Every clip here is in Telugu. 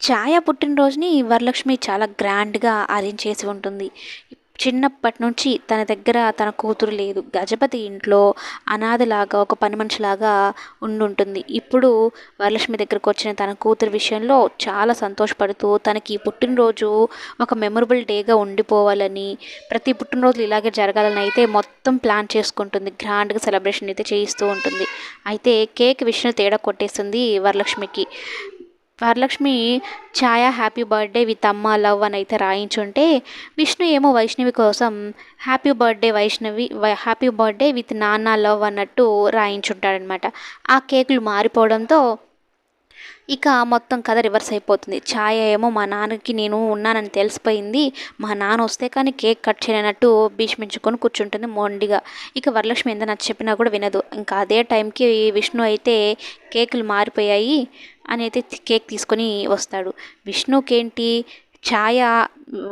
ఛాయ పుట్టినరోజుని వరలక్ష్మి చాలా గ్రాండ్గా అరేంజ్ చేసి ఉంటుంది. చిన్నప్పటి నుంచి తన దగ్గర తన కూతురు లేదు. గజపతి ఇంట్లో అనాథలాగా ఒక పని మనిషిలాగా ఉండుంటుంది. ఇప్పుడు వరలక్ష్మి దగ్గరకు వచ్చిన తన కూతురు విషయంలో చాలా సంతోషపడుతూ తనకి పుట్టినరోజు ఒక మెమొరబుల్ డేగా ఉండిపోవాలని ప్రతి పుట్టినరోజులు ఇలాగే జరగాలని అయితే మొత్తం ప్లాన్ చేసుకుంటుంది. గ్రాండ్గా సెలబ్రేషన్ అయితే చేయిస్తూ ఉంటుంది. అయితే కేక్ విషయం తేడా కొట్టేస్తుంది వరలక్ష్మికి. Varalakshmi Chaya happy birthday with అమ్మ లవ్ అని అయితే రాయించుంటే విష్ణు ఏమో వైష్ణవి కోసం happy birthday Vaishnavi happy birthday with నాన్న లవ్ అన్నట్టు రాయించుంటాడనమాట. ఆ కేకులు మారిపోవడంతో ఇక మొత్తం కథ రివర్స్ అయిపోతుంది. ఛాయ ఏమో మా నాన్నకి నేను ఉన్నానని తెలిసిపోయింది. మా నాన్న వస్తే కానీ కేక్ కట్ చేయనట్టు భీష్మించుకొని కూర్చుంటుంది మొండిగా. ఇక వరలక్ష్మి ఎంత నచ్చి చెప్పినా కూడా వినదు. ఇంకా అదే టైంకి విష్ణు అయితే కేకులు మారిపోయాయి. అని అయితే కేక్ తీసుకొని వస్తాడు. విష్ణుకేంటి? ఛాయ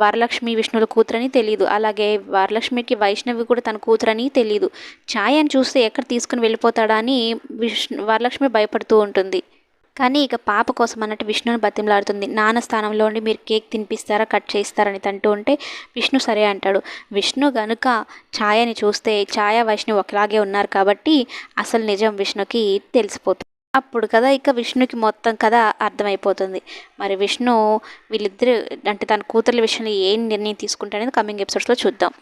వరలక్ష్మి విష్ణుల కూతురని తెలియదు అలాగే వరలక్ష్మికి వైష్ణవి కూడా తన కూతురని తెలియదు ఛాయని చూస్తే ఎక్కడ తీసుకుని వెళ్ళిపోతాడా అని విష్ణు వరలక్ష్మి భయపడుతూ ఉంటుంది. కానీ ఇక పాప కోసం అన్నట్టు విష్ణుని బతిమలాడుతుంది. నాన్న స్థానంలో ఉండి మీరు కేక్ తినిపిస్తారా కట్ చేస్తారని తంటూ ఉంటే విష్ణు సరే అంటాడు. విష్ణు గనుక ఛాయని చూస్తే ఛాయ వైష్ణవి ఒకలాగే ఉన్నారు కాబట్టి అసలు నిజం విష్ణుకి తెలిసిపోతుంది. అప్పుడు కదా ఇక విష్ణుకి మొత్తం కథ అర్థమైపోతుంది. మరి విష్ణు వీళ్ళిద్దరు అంటే తన కూతుర్ల విషయంలో ఏం నిర్ణయం తీసుకుంటారనేది కమింగ్ ఎపిసోడ్స్లో చూద్దాం.